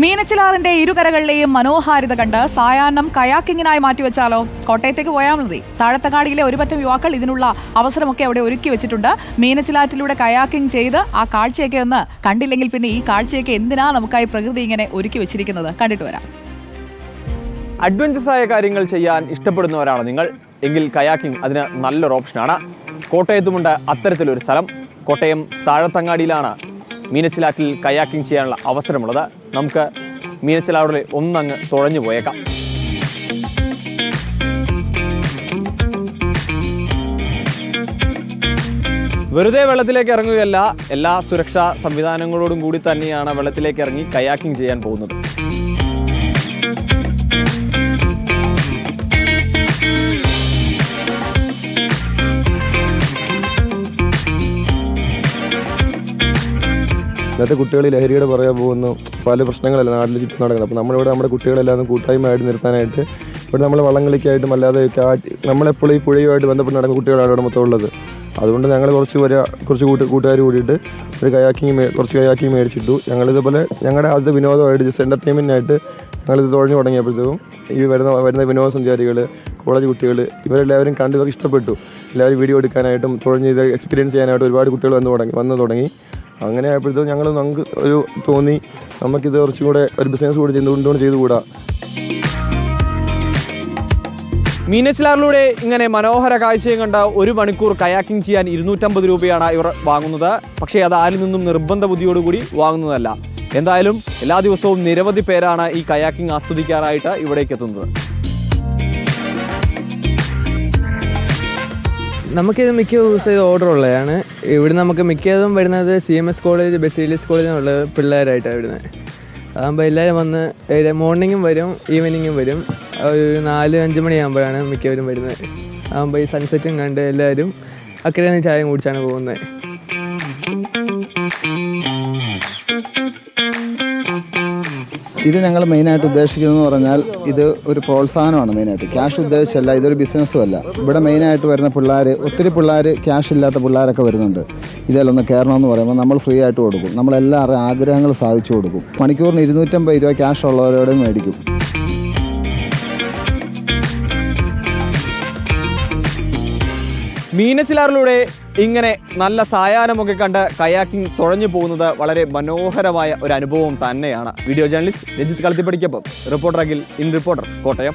മീനച്ചിലാറിന്റെ ഇരുകരകളിലെയും മനോഹാരിത കണ്ട് സായാഹ്നം കയാക്കിങ്ങിനായി മാറ്റിവെച്ചാലോ? കോട്ടയത്തേക്ക് പോയാൽ മതി. താഴത്തങ്ങാടിയിലെ ഒരുപറ്റം യുവാക്കൾ ഇതിനുള്ള അവസരമൊക്കെ അവിടെ ഒരുക്കി വെച്ചിട്ടുണ്ട്. മീനച്ചിലാറ്റിലൂടെ കയാക്കിംഗ് ചെയ്ത് ആ കാഴ്ചയൊക്കെ ഒന്ന് കണ്ടില്ലെങ്കിൽ പിന്നെ ഈ കാഴ്ചയൊക്കെ എന്തിനാ നമുക്കായി പ്രകൃതി ഇങ്ങനെ ഒരുക്കി വെച്ചിരിക്കുന്നത്? കണ്ടിട്ട് വരാം. അഡ്വഞ്ചറസ് കാര്യങ്ങൾ ചെയ്യാൻ ഇഷ്ടപ്പെടുന്നവരാണ് നിങ്ങൾ. എങ്കിൽ കയാക്കിംഗ് അതിന് നല്ലൊരു ഓപ്ഷനാണ്. കോട്ടയത്തുമുണ്ട് അത്തരത്തിലൊരു സ്ഥലം. കോട്ടയം താഴത്തങ്ങാടിയിലാണ് മീനച്ചിലാറ്റിൽ കയാക്കിംഗ് ചെയ്യാനുള്ള അവസരമുള്ളത് നമുക്ക് മീനച്ചിലാറിൽ ഒന്നങ്ങ് തുഴഞ്ഞു പോയേക്കാം. വെറുതെ വെള്ളത്തിലേക്ക് ഇറങ്ങുകയല്ല എല്ലാ സുരക്ഷാ സംവിധാനങ്ങളോടും കൂടി തന്നെയാണ് വെള്ളത്തിലേക്ക് ഇറങ്ങി കയാക്കിംഗ് ചെയ്യാൻ പോകുന്നത്. ഇന്നത്തെ കുട്ടികൾ ലഹരിയുടെ പുറകെ പോകുന്നു പല പ്രശ്നങ്ങളല്ല നാട്ടിൽ ചുറ്റും നടക്കുന്നത്. അപ്പോൾ നമ്മളിവിടെ നമ്മുടെ കുട്ടികളെല്ലാം കൂട്ടായ്മയായിട്ട് നിർത്താനായിട്ട് ഇവിടെ നമ്മൾ വള്ളംകളിക്കായിട്ടും അല്ലാതെ നമ്മളെപ്പോഴും ഈ പുഴയുമായിട്ട് ബന്ധപ്പെട്ട് നടക്കുന്ന കുട്ടികളാണ് ഇവിടെ മൊത്തം ഉള്ളത്. അതുകൊണ്ട് ഞങ്ങൾ കുറച്ച് വരെ കുറച്ച് കൂട്ട് കൂട്ടുകാർ കൂടിയിട്ട് ഒരു കയാക്കിങ് കുറച്ച് കയാക്കിങ് മേടിച്ചിട്ടു. ഞങ്ങളിതുപോലെ ഞങ്ങളുടെ ആദ്യത്തെ വിനോദമായിട്ട് ജസ്റ്റ് എന്റർടൈൻമെന്റിനായിട്ട് ഞങ്ങളിത് തുഴഞ്ഞു തുടങ്ങിയപ്പോഴത്തേക്കും ഈ വരുന്ന വരുന്ന വിനോദസഞ്ചാരികൾ കോളേജ് കുട്ടികൾ ഇവരെല്ലാവരും കണ്ടു ഇവർക്ക് ഇഷ്ടപ്പെട്ടു. എല്ലാവരും വീഡിയോ എടുക്കാനായിട്ടും തുഴഞ്ഞ് ഇത് എക്സ്പീരിയൻസ് ചെയ്യാനായിട്ട് ഒരുപാട് കുട്ടികൾ വന്ന് തുടങ്ങി വന്ന് തുടങ്ങി. അങ്ങനെ ആയപ്പോഴത്തേക്കും ഞങ്ങൾ നമുക്ക് ഒരു തോന്നി നമുക്കിത് കുറച്ചും കൂടെ ഒരു ബിസിനസ് കൂടി ചെയ്തുകൊണ്ടുകൊണ്ട് ചെയ്തുകൂടാ. മീനച്ചിലാറിലൂടെ ഇങ്ങനെ മനോഹര കാഴ്ചയും കണ്ട ഒരു മണിക്കൂർ കയാക്കിംഗ് ചെയ്യാൻ ഇരുന്നൂറ്റമ്പത് രൂപയാണ് ഇവർ വാങ്ങുന്നത്. പക്ഷേ അത് ആരിൽ നിന്നും നിർബന്ധ ബുദ്ധിയോടുകൂടി വാങ്ങുന്നതല്ല. എന്തായാലും എല്ലാ ദിവസവും നിരവധി പേരാണ് ഈ കയാക്കിംഗ് ആസ്വദിക്കാനായിട്ട് ഇവിടേക്ക് എത്തുന്നത് നമുക്കിത് മിക്ക ദിവസം ഇത് ഓർഡർ ഉള്ളതാണ്. ഇവിടെ നമുക്ക് മിക്കതും വരുന്നത് C M S college Baselius കോളേജിലുള്ള പിള്ളേരായിട്ടാണ് വരുന്നത്. അതാകുമ്പോൾ എല്ലാവരും വന്ന് മോർണിംഗും വരും ഈവനിങ്ങും വരും. ഒരു നാല് അഞ്ച് മണിയാകുമ്പോഴാണ് മിക്കവരും വരുന്നത്. ആകുമ്പോൾ ഈ സൺസെറ്റും കണ്ട് എല്ലാവരും അക്കരെ നിന്ന് ചായം കുടിച്ചാണ് പോകുന്നത്. ഇത് ഞങ്ങൾ മെയിനായിട്ട് ഉദ്ദേശിക്കുന്നതെന്ന് പറഞ്ഞാൽ ഇത് ഒരു പ്രോത്സാഹനമാണ് മെയിനായിട്ട് ക്യാഷ് ഉദ്ദേശിച്ചല്ല ഇതൊരു ബിസിനസ്സും അല്ല. ഇവിടെ മെയിനായിട്ട് വരുന്ന പിള്ളേർ ഒത്തിരി പിള്ളേർ ക്യാഷ് ഇല്ലാത്ത പിള്ളേരൊക്കെ വരുന്നുണ്ട്. ഇതിലൊന്ന് കയറണമെന്ന് പറയുമ്പോൾ നമ്മൾ ഫ്രീ ആയിട്ട് കൊടുക്കും. നമ്മളെല്ലാവരും ആഗ്രഹങ്ങൾ സാധിച്ചു കൊടുക്കും. മണിക്കൂറിന് ഇരുന്നൂറ്റമ്പത് രൂപ ക്യാഷ് ഉള്ളവരോട് മേടിക്കും. മീനച്ചിലാറിലൂടെ ഇങ്ങനെ നല്ല സായാഹ്നമൊക്കെ കണ്ട് കയാക്കിംഗ് തുഴഞ്ഞു പോകുന്നത് വളരെ മനോഹരമായ ഒരു അനുഭവം തന്നെയാണ്. Video journalist Ranjith കളത്തിപ്പടിക്കൊപ്പം reporter Akhil in reporter Kottayam.